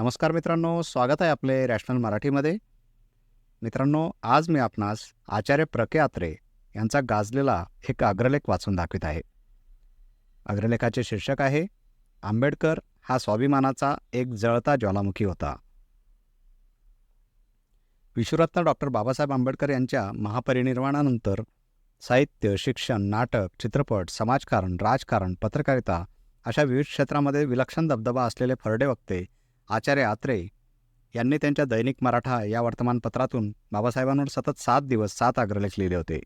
नमस्कार मित्रांनो स्वागत आहे आपले रॅशनल मराठीमध्ये. मित्रांनो आज मी आपणास आचार्य प्रके आत्रे यांचा गाजलेला एक अग्रलेख वाचून दाखवित आहे. अग्रलेखाचे शीर्षक आहे आंबेडकर हा स्वाभिमानाचा एक जळता ज्वालामुखी होता. विश्वरत्न डॉक्टर बाबासाहेब आंबेडकर यांच्या महापरिनिर्वाणानंतर साहित्य शिक्षण नाटक चित्रपट समाजकारण राजकारण पत्रकारिता अशा विविध क्षेत्रामध्ये विलक्षण दबदबा असलेले फरडे वक्ते आचार्य आत्रे यांनी त्यांच्या दैनिक मराठा या वर्तमानपत्रातून बाबासाहेबांवर सतत सात दिवस सात अग्रलेख लिहिले होते.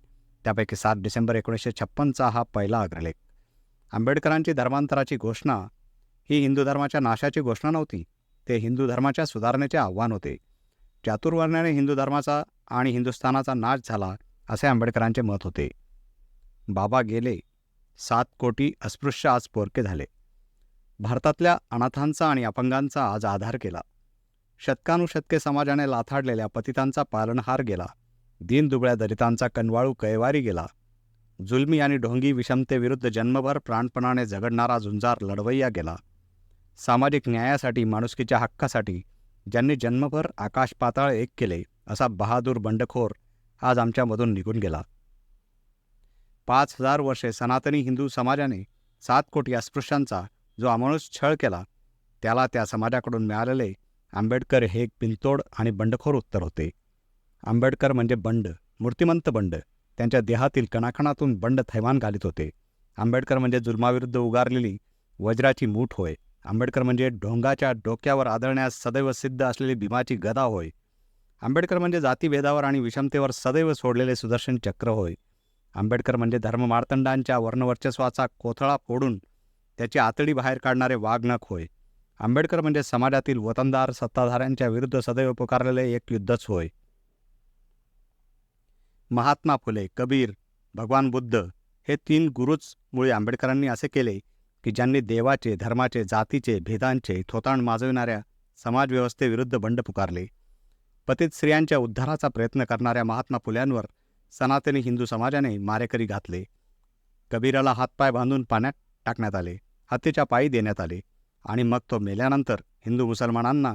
त्यापैकी सात डिसेंबर एकोणीसशे छप्पनचा हा पहिला अग्रलेख आंबेडकरांची धर्मांतराची घोषणा ही हिंदू धर्माच्या नाशाची घोषणा नव्हती ते हिंदू धर्माच्या सुधारणेचे आव्हान होते. चातुर्वर्ण्याने हिंदू धर्माचा आणि हिंदुस्थानाचा नाश झाला असे आंबेडकरांचे मत होते. बाबा गेले सात कोटी अस्पृश्य आज पोरके झाले. भारतातल्या अनाथांचा आणि अपंगांचा आज आधार केला. शतकानुशतके समाजाने लाथाडलेल्या पतितांचा पालनहार गेला. दीनदुबळ्या दलितांचा कनवाळू कैवारी गेला. जुलमी आणि ढोंगी विषमतेविरुद्ध जन्मभर प्राणपणाने झगडणारा झुंजार लढवय्या गेला. सामाजिक न्यायासाठी माणुसकीच्या हक्कासाठी ज्यांनी जन्मभर आकाश पाताळ एक केले असा बहादूर बंडखोर आज आमच्यामधून निघून गेला. पाच हजार वर्षे सनातनी हिंदू समाजाने सात कोटी अस्पृश्यांचा जो अमानुष छळ केला त्याला त्या समाजाकडून मिळालेले आंबेडकर हे एक बिनतोड आणि बंडखोर उत्तर होते. आंबेडकर म्हणजे बंड मूर्तिमंत बंड. त्यांच्या देहातील कणाकणातून बंड थैमान घालीत होते. आंबेडकर म्हणजे जुलमाविरुद्ध उगारलेली वज्राची मूठ होय. आंबेडकर म्हणजे ढोंगाच्या डोक्यावर आदळण्यास सदैव सिद्ध असलेली भीमाची गदा होय. आंबेडकर म्हणजे जातीभेदावर आणि विषमतेवर सदैव सोडलेले सुदर्शन चक्र होय. आंबेडकर म्हणजे धर्ममार्तंडांच्या वर्णवर्चस्वाचा कोथळा फोडून त्याची आतडी बाहेर काढणारे वाघनख होय. आंबेडकर म्हणजे समाजातील वतनदार सत्ताधाऱ्यांच्या विरुद्ध सदैव पुकारलेले एक युद्धच होय. महात्मा फुले कबीर भगवान बुद्ध हे तीन गुरुच मुळे आंबेडकरांनी असे केले की ज्यांनी देवाचे धर्माचे जातीचे भेदांचे थोताण माजविणाऱ्या समाजव्यवस्थेविरुद्ध बंड पुकारले. पतित स्त्रियांच्या उद्धाराचा प्रयत्न करणाऱ्या महात्मा फुल्यांवर सनातनी हिंदू समाजाने मारेकरी घातले. कबीराला हातपाय बांधून पाण्यात टाकण्यात आले. हत्येच्या पायी देण्यात आले. आणि मग तो मेल्यानंतर हिंदू मुसलमानांना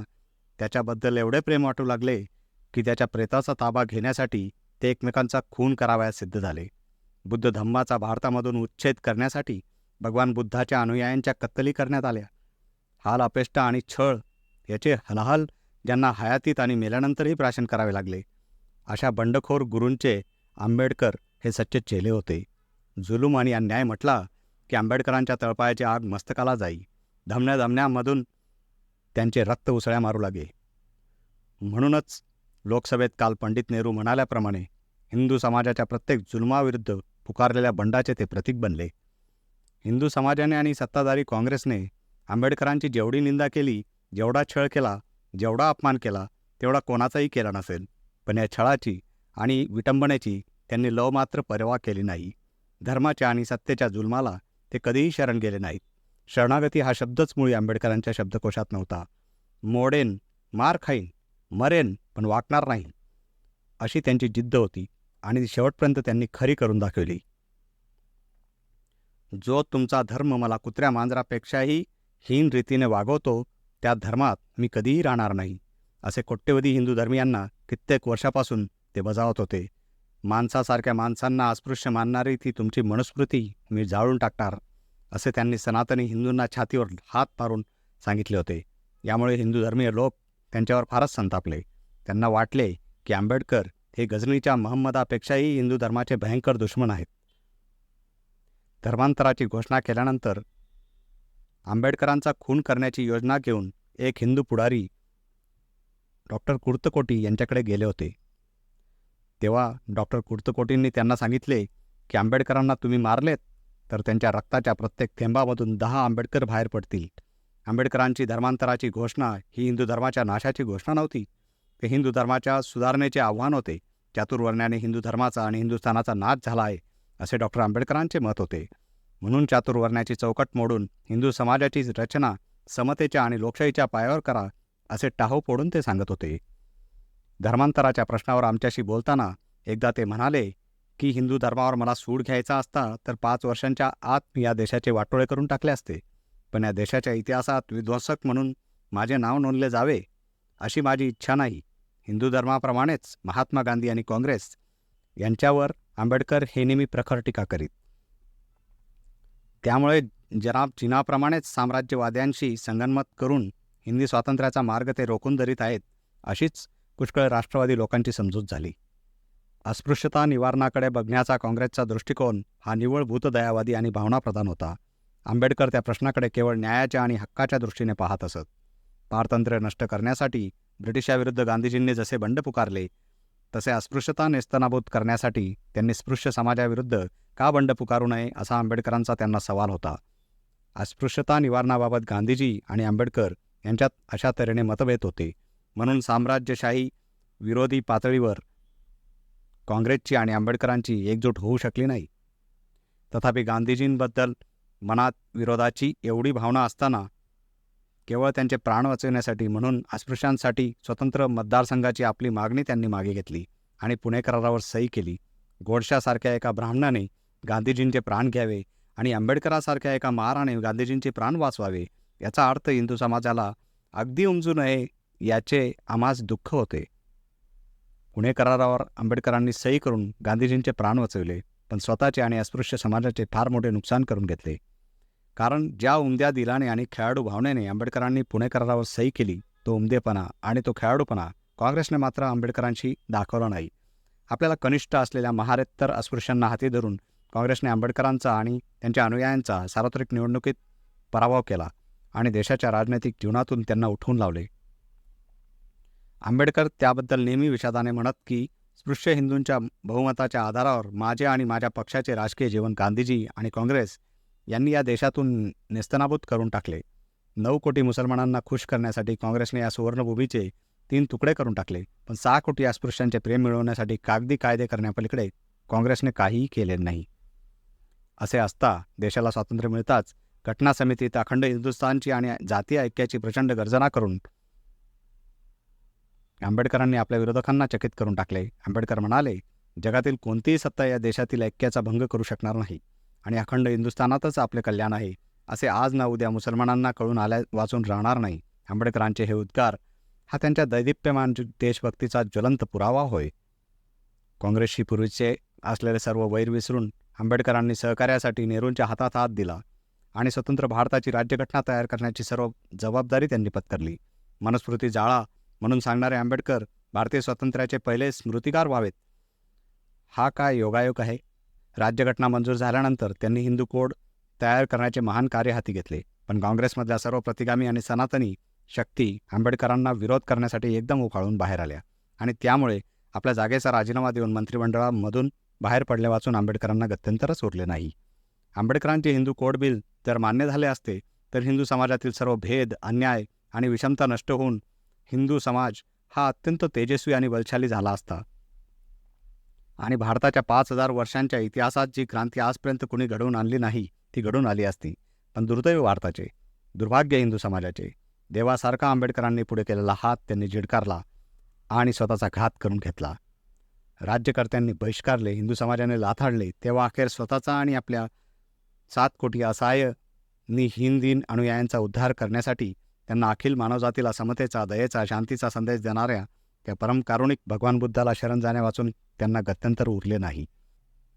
त्याच्याबद्दल एवढे प्रेम वाटू लागले की त्याच्या प्रेताचा ताबा घेण्यासाठी ते एकमेकांचा खून करावयास सिद्ध झाले. बुद्ध धम्माचा भारतामधून उच्छेद करण्यासाठी भगवान बुद्धाच्या अनुयायांच्या कत्तली करण्यात आल्या. हाल अपेष्ट आणि छळ याचे हलाहल ज्यांना हयातीत आणि मेल्यानंतरही प्राशन करावे लागले. अशा बंडखोर गुरूंचे आंबेडकर हे सच्चे चेले होते. जुलूम आणि अन्याय म्हटला की आंबेडकरांच्या तळपायाची आग मस्तकाला जाई. धमन्या धमण्यामधून त्यांचे रक्त उसळ्या मारू लागे. म्हणूनच लोकसभेत काल पंडित नेहरू म्हणाल्याप्रमाणे हिंदू समाजाच्या प्रत्येक जुलमाविरुद्ध पुकारलेल्या बंडाचे ते प्रतीक बनले. हिंदू समाजाने आणि सत्ताधारी काँग्रेसने आंबेडकरांची जेवढी निंदा केली जेवढा छळ केला जेवढा अपमान केला तेवढा कोणाचाही केला नसेल. पण या छळाची आणि विटंबनेची त्यांनी लव मात्र परवा केली नाही. धर्माच्या आणि सत्तेच्या जुलमाला ते कधीही शरण गेले नाहीत. शरणागती हा शब्दच मुळी आंबेडकरांच्या शब्दकोशात नव्हता. मोडेन मार खाईन मरेन पण वाकणार नाही. अशी त्यांची जिद्द होती आणि शेवटपर्यंत त्यांनी खरी करून दाखवली. जो तुमचा धर्म मला कुत्र्या मांजरापेक्षाही हीन रीतीने वागवतो त्या धर्मात मी कधीही राहणार नाही असे कोट्यवधी हिंदू धर्मियांना कित्येक वर्षापासून ते बजावत होते. माणसासारख्या माणसांना अस्पृश्य मानणारी ती तुमची मनुस्मृती मी जाळून टाकणार असे त्यांनी सनातनी हिंदूंना छातीवर हात मारून सांगितले होते. यामुळे हिंदू धर्मीय लोक त्यांच्यावर फारच संतापले. त्यांना वाटले की आंबेडकर हे गझनीच्या महम्मदापेक्षाही हिंदू धर्माचे भयंकर दुश्मन आहेत. धर्मांतराची घोषणा केल्यानंतर आंबेडकरांचा खून करण्याची योजना घेऊन एक हिंदू पुढारी डॉक्टर कुर्तकोटी यांच्याकडे गेले होते. तेव्हा डॉक्टर कुर्तकोटींनी त्यांना सांगितले की आंबेडकरांना तुम्ही मारलेत तर त्यांच्या रक्ताच्या प्रत्येक थेंबामधून दहा आंबेडकर बाहेर पडतील. आंबेडकरांची धर्मांतराची घोषणा ही हिंदू धर्माच्या नाशाची घोषणा नव्हती. ते हिंदू धर्माच्या सुधारणेचे आव्हान होते. चातुर्वर्ण्याने हिंदू धर्माचा आणि हिंदुस्थानाचा नाश झाला आहे असे डॉक्टर आंबेडकरांचे मत होते. म्हणून चातुर्वर्ण्याची चौकट मोडून हिंदू समाजाची रचना समतेच्या आणि लोकशाहीच्या पायावर करा असे टाहो फोडून ते सांगत होते. धर्मांतराच्या प्रश्नावर आमच्याशी बोलताना एकदा ते म्हणाले की हिंदू धर्मावर मला सूड घ्यायचा असता तर पाच वर्षांच्या आत मी या देशाचे वाटोळे करून टाकले असते. पण या देशाच्या इतिहासात विध्वंसक म्हणून माझे नाव नोंदले जावे अशी माझी इच्छा नाही. हिंदू धर्माप्रमाणेच महात्मा गांधी आणि काँग्रेस यांच्यावर आंबेडकर हे नेहमी प्रखर टीका करीत. त्यामुळे जनाब चीनाप्रमाणेच साम्राज्यवाद्यांशी संगनमत करून हिंदी स्वातंत्र्याचा मार्ग ते रोखून धरीत आहेत अशीच पुष्कळ राष्ट्रवादी लोकांची समजूत झाली. अस्पृश्यता निवारणाकडे बघण्याचा काँग्रेसचा दृष्टिकोन हा निव्वळ भूतदयावादी आणि भावनाप्रधान होता. आंबेडकर त्या प्रश्नाकडे केवळ न्यायाच्या आणि हक्काच्या दृष्टीने पाहत असत. पारतंत्र्य नष्ट करण्यासाठी ब्रिटिशाविरुद्ध गांधीजींनी जसे बंड पुकारले तसे अस्पृश्यता नेस्तनाभूत करण्यासाठी त्यांनी स्पृश्य समाजाविरुद्ध का बंड पुकारू नये असा आंबेडकरांचा त्यांना सवाल होता. अस्पृश्यता निवारणाबाबत गांधीजी आणि आंबेडकर यांच्यात अशा तऱ्हेने मतभेद होते. म्हणून साम्राज्यशाही विरोधी पातळीवर काँग्रेसची आणि आंबेडकरांची एकजूट होऊ शकली नाही. तथापि गांधीजींबद्दल मनात विरोधाची एवढी भावना असताना केवळ त्यांचे प्राण वाचवण्यासाठी म्हणून अस्पृश्यांसाठी स्वतंत्र मतदारसंघाची आपली मागणी त्यांनी मागे घेतली आणि पुणे करारावर सही केली. गोडशासारख्या एका ब्राह्मणाने गांधीजींचे प्राण घ्यावे आणि आंबेडकरासारख्या एका महाराने गांधीजींचे प्राण वाचवावे याचा अर्थ हिंदू समाजाला अगदी उमजू नये याचे आम्हास दुःख होते. पुणे करारावर आंबेडकरांनी सही करून गांधीजींचे प्राण वाचवले पण स्वतःचे आणि अस्पृश्य समाजाचे फार मोठे नुकसान करून घेतले. कारण ज्या उमद्या दिलाने आणि खेळाडू भावनेने आंबेडकरांनी पुणे करारावर सही केली तो उमदेपणा आणि तो खेळाडूपणा काँग्रेसने मात्र आंबेडकरांशी दाखवला नाही. आपल्याला कनिष्ठ असलेल्या महारेत्तर अस्पृश्यांना हाती धरून काँग्रेसने आंबेडकरांचा आणि त्यांच्या अनुयायांचा सार्वत्रिक निवडणुकीत पराभव केला आणि देशाच्या राजनैतिक जीवनातून त्यांना उठवून लावले. आंबेडकर त्याबद्दल नेहमी विषादाने म्हणत की स्पृश्य हिंदूंच्या बहुमताच्या आधारावर माझे आणि माझ्या पक्षाचे राजकीय जीवन गांधीजी आणि काँग्रेस यांनी या देशातून नेस्तनाबूत करून टाकले. नऊ कोटी मुसलमानांना खुश करण्यासाठी काँग्रेसने या सुवर्णभूमीचे तीन तुकडे करून टाकले पण सहा कोटी अस्पृश्यांचे प्रेम मिळवण्यासाठी कागदी कायदे करण्यापलीकडे काँग्रेसने काहीही केले नाही. असे असता देशाला स्वातंत्र्य मिळताच घटना समितीत अखंड हिंदुस्थानची आणि जातीय ऐक्याची प्रचंड गर्जना करून आंबेडकरांनी आपल्या विरोधकांना चकित करून टाकले. आंबेडकर म्हणाले जगातील कोणतीही सत्ता या देशातील ऐक्याचा भंग करू शकणार नाही आणि अखंड हिंदुस्थानातच आपले कल्याण आहे असे आज ना उद्या मुसलमानांना कळून आल्या वाचून राहणार नाही. आंबेडकरांचे हे उद्गार हा त्यांच्या दैदिप्यमान देशभक्तीचा ज्वलंत पुरावा होय. काँग्रेसशी पूर्वीचे असलेले सर्व वैर विसरून आंबेडकरांनी सहकार्यासाठी नेहरूंच्या हातात हात दिला आणि स्वतंत्र भारताची राज्यघटना तयार करण्याची सर्व जबाबदारी त्यांनी पत्करली. मनस्फृती जाळा म्हणून सांगणारे आंबेडकर भारतीय स्वातंत्र्याचे पहिले स्मृतिकार व्हावेत. हा काय योगायोग आहे? राज्यघटना मंजूर झाल्यानंतर त्यांनी हिंदू कोड तयार करण्याचे महान कार्य हाती घेतले. पण काँग्रेसमधल्या सर्व प्रतिगामी आणि सनातनी शक्ती आंबेडकरांना विरोध करण्यासाठी एकदम उफाळून बाहेर आल्या. आणि त्यामुळे आपल्या जागेचा राजीनामा देऊन मंत्रिमंडळामधून बाहेर पडले वाचून आंबेडकरांना गत्यंतरच उरले नाही. आंबेडकरांचे हिंदू कोड बिल जर मान्य झाले असते तर हिंदू समाजातील सर्व भेद अन्याय आणि विषमता नष्ट होऊन हिंदू समाज हा अत्यंत तेजस्वी आणि बलशाली झाला असता. आणि भारताच्या पाच हजार वर्षांच्या इतिहासात जी क्रांती आजपर्यंत कुणी घडवून आणली नाही ती घडून आली असती. पण दुर्दैव भारताचे दुर्भाग्य हिंदू समाजाचे देवासारखा आंबेडकरांनी पुढे केलेला हात त्यांनी झिडकारला आणि स्वतःचा घात करून घेतला. राज्यकर्त्यांनी बहिष्कारले हिंदू समाजाने लाथाडले तेव्हा अखेर स्वतःचा आणि आपल्या सात कोटी असहाय्य नि हिंदीन अनुयायांचा उद्धार करण्यासाठी त्यांना अखिल मानवजातीला समतेचा दयेचा शांतीचा संदेश देणाऱ्या त्या परमकारुणिक भगवान बुद्धाला शरण जाण्या वाचून त्यांना गत्यंतर उरले नाही.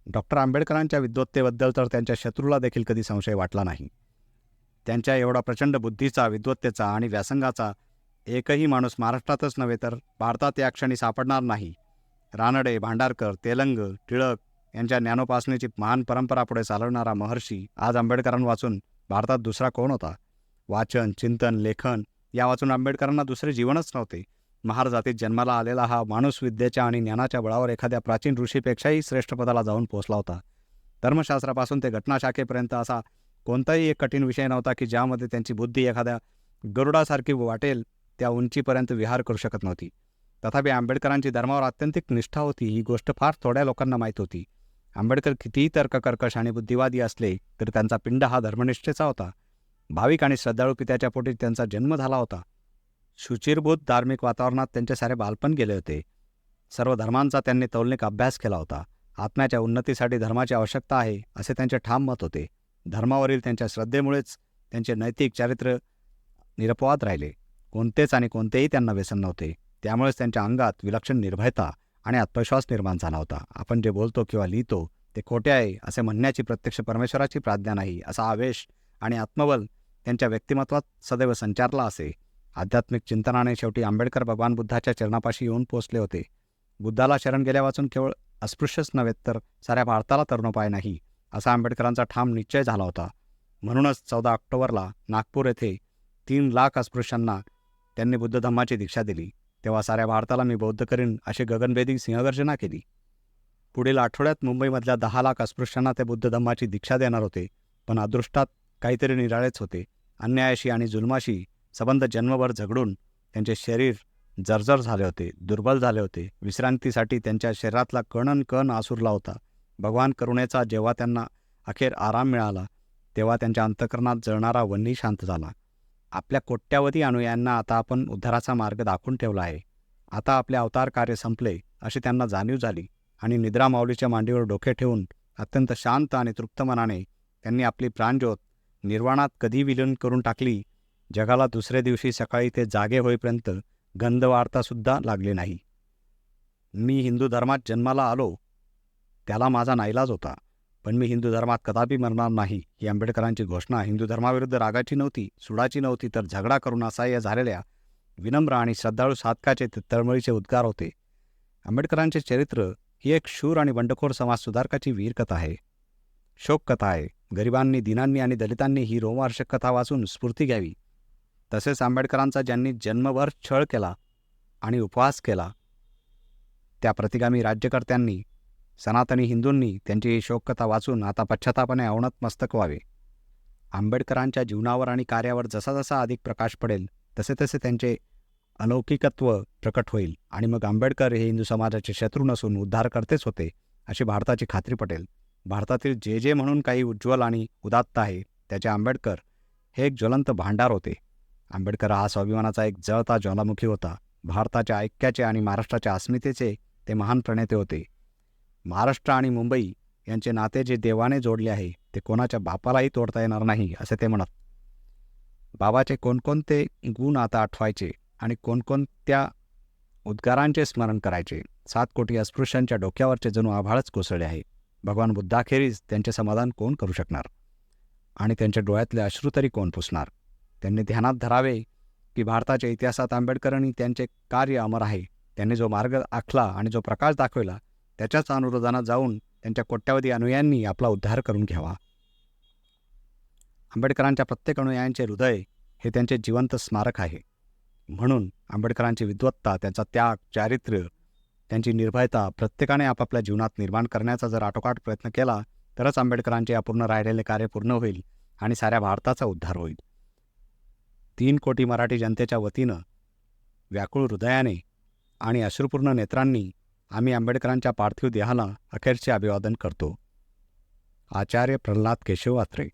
डॉक्टर आंबेडकरांच्या विद्वत्तेबद्दल तर त्यांच्या शत्रूला देखील कधी संशय वाटला नाही. त्यांच्या एवढा प्रचंड बुद्धीचा विद्वत्तेचा आणि व्यासंगाचा एकही माणूस महाराष्ट्रातच नव्हे तर भारतात या क्षणी सापडणार नाही. रानडे भांडारकर तेलंग टिळक यांच्या ज्ञानोपासनेची महान परंपरा पुढे चालवणारा महर्षी आज आंबेडकरांवाचून भारतात दुसरा कोण होता? वाचन चिंतन लेखन या वाचून आंबेडकरांना दुसरे जीवनच नव्हते. महार जातीत जन्माला आलेला हा माणूस विद्येच्या आणि ज्ञानाच्या बळावर एखाद्या प्राचीन ऋषीपेक्षाही श्रेष्ठ पदाला जाऊन पोहोचला होता. धर्मशास्त्रापासून ते घटनाशाखेपर्यंत असा कोणताही एक कठीण विषय नव्हता की ज्यामध्ये त्यांची बुद्धी एखाद्या गरुडासारखी वाटेल त्या उंचीपर्यंत विहार करू शकत नव्हती. तथापि आंबेडकरांची धर्मावर अत्यंतिक निष्ठा होती ही गोष्ट फार थोड्या लोकांना माहीत होती. आंबेडकर कितीही तर्ककर्कश आणि बुद्धिवादी असले तरी त्यांचा पिंड हा धर्मनिष्ठेचा होता. भाविक आणि श्रद्धाळू पित्याच्या पोटी त्यांचा जन्म झाला होता. शुचिरभूत धार्मिक वातावरणात त्यांचे सारे बालपण गेले होते. सर्व धर्मांचा त्यांनी तौलनिक अभ्यास केला होता. आत्म्याच्या उन्नतीसाठी धर्माची आवश्यकता आहे असे त्यांचे ठाम मत होते. धर्मावरील त्यांच्या श्रद्धेमुळेच त्यांचे नैतिक चारित्र्य निरपवाद राहिले. कोणतेच आणि कोणतेही त्यांना व्यसन नव्हते. त्यामुळेच त्यांच्या अंगात विलक्षण निर्भयता आणि आत्मविश्वास निर्माण झाला होता. आपण जे बोलतो किंवा लिहितो ते खोटे आहे असे म्हणण्याची प्रत्यक्ष परमेश्वराची प्राज्ञा नाही असा आवेश आणि आत्मबल त्यांच्या व्यक्तिमत्वात सदैव संचारला असे. आध्यात्मिक चिंतनाने शेवटी आंबेडकर भगवान बुद्धाच्या चरणापाशी येऊन पोचले होते. बुद्धाला शरण गेल्या वाचून केवळ अस्पृश्यच नव्हे तर साऱ्या भारताला तरुणोपाय नाही असा आंबेडकरांचा ठाम निश्चय झाला होता. म्हणूनच चौदा ऑक्टोबरला नागपूर येथे तीन लाख अस्पृश्यांना त्यांनी बुद्ध धम्माची दीक्षा दिली. तेव्हा साऱ्या भारताला मी बौद्ध करीन अशी गगनभेदी सिंहगर्जना केली. पुढील आठवड्यात मुंबईमधल्या दहा लाख अस्पृश्यांना ते बुद्ध धम्माची दीक्षा देणार होते पण अदृष्टात काहीतरी निराळेच होते. अन्यायाशी आणि जुलमाशी संबंध जन्मभर झगडून त्यांचे शरीर जर्जर झाले होते दुर्बल झाले होते. विश्रांतीसाठी त्यांच्या शरीरातला कणन कण आसुरला होता. भगवान करुणेचा जेव्हा त्यांना अखेर आराम मिळाला तेव्हा त्यांच्या अंतकरणात जळणारा वन्नी शांत झाला. आपल्या कोट्यावधी अनुयांना आता आपण उद्धाराचा मार्ग दाखवून ठेवला आहे. आता आपले अवतार कार्य संपले अशी त्यांना जाणीव झाली आणि निद्रा माऊलीच्या मांडीवर डोके ठेवून अत्यंत शांत आणि तृप्त मनाने त्यांनी आपली प्राणज्योत निर्वाणात कधी विलीन करून टाकली जगाला दुसऱ्या दिवशी सकाळी ते जागे होईपर्यंत गंध वार्तासुद्धा लागली नाही. मी हिंदू धर्मात जन्माला आलो त्याला माझा नाईलाज होता पण मी हिंदू धर्मात कदापि मरणार नाही ही आंबेडकरांची घोषणा. हिंदू धर्माविरुद्ध रागाची नव्हती सुडाची नव्हती तर झगडा करून असहाय्य झालेल्या विनम्र आणि श्रद्धाळू साधकाचे ते तळमळीचे उद्गार होते. आंबेडकरांचे चरित्र ही एक शूर आणि बंडखोर समाज सुधारकाची वीरकथा आहे. शोककथा आहे. गरिबांनी दिनांनी आणि दलितांनी ही रोमहर्षक कथा वाचून स्फूर्ती घ्यावी. तसेच आंबेडकरांचा ज्यांनी जन्मभर छळ केला आणि उपवास केला त्या प्रतिगामी राज्यकर्त्यांनी सनातनी हिंदूंनी त्यांची ही शोककथा वाचून आता पश्चातापाने अवनत मस्तक व्हावे. आंबेडकरांच्या जीवनावर आणि कार्यावर जसा जसा अधिक प्रकाश पडेल तसे तसे त्यांचे अलौकिकत्व प्रकट होईल आणि मग आंबेडकर हे हिंदू समाजाचे शत्रू नसून उद्धारकर्तेच होते अशी भारताची खात्री पटेल. भारतातील जे जे म्हणून काही उज्ज्वल आणि उदात्त आहे त्याचे आंबेडकर हे एक ज्वलंत भांडार होते. आंबेडकर हा स्वाभिमानाचा एक जळता ज्वालामुखी होता. भारताच्या ऐक्याचे आणि महाराष्ट्राच्या अस्मितेचे ते महान प्रणेते होते. महाराष्ट्र आणि मुंबई यांचे नाते जे देवाने जोडले आहे ते कोणाच्या बापालाही तोडता येणार नाही असे ते म्हणत. बाबाचे कोणकोणते गुण आता आठवायचे आणि कोणकोणत्या उद्गारांचे स्मरण करायचे सात कोटी अस्पृश्यांच्या डोक्यावरचे जणू आभाळच कोसळले आहे. भगवान बुद्धाखेरीज त्यांचे समाधान कोण करू शकणार? आणि त्यांच्या डोळ्यातले अश्रू तरी कोण पुसणार? त्यांनी ध्यानात धरावे की भारताच्या इतिहासात आंबेडकरांनी त्यांचे कार्य अमर आहे. त्यांनी जो मार्ग आखला आणि जो प्रकाश दाखवला त्याच्याच अनुरोधानं जाऊन त्यांच्या कोट्यावधी अनुयायांनी आपला उद्धार करून घ्यावा. आंबेडकरांच्या प्रत्येक अनुयायांचे हृदय हे त्यांचे जिवंत स्मारक आहे. म्हणून आंबेडकरांची विद्वत्ता त्यांचा त्याग चारित्र्य त्यांची निर्भयता प्रत्येकाने आपापल्या जीवनात निर्माण करण्याचा जर आटोकाट प्रयत्न केला तरच आंबेडकरांचे अपूर्ण राहिलेले कार्य पूर्ण होईल आणि साऱ्या भारताचा उद्धार होईल. तीन कोटी मराठी जनतेच्या वतीनं व्याकुळ हृदयाने आणि अश्रुपूर्ण नेत्रांनी आम्ही आंबेडकरांच्या पार्थिव देहाला अखेरचे अभिवादन करतो. आचार्य प्रल्हाद केशव आत्रे